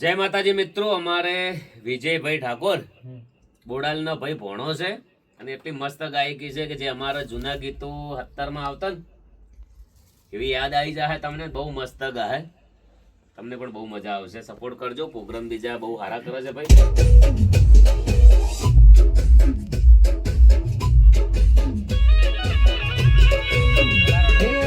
જય માતાજી મિત્રો અમારે વિજયભાઈ ઠાકોર બોડાલનો ભાઈ ભોણો છે. અને એટલી મસ્ત ગાયકી છે કે જે અમારા જૂના ગીતો અત્તરમાં આવતા ને એવી યાદ આવી જાય તમને બહુ મસ્ત ગાય તમને પણ બહુ મજા આવશે. સપોર્ટ કરજો પ્રોગ્રામ બીજા બહુ સારા કરે છે ભાઈ. Yeah.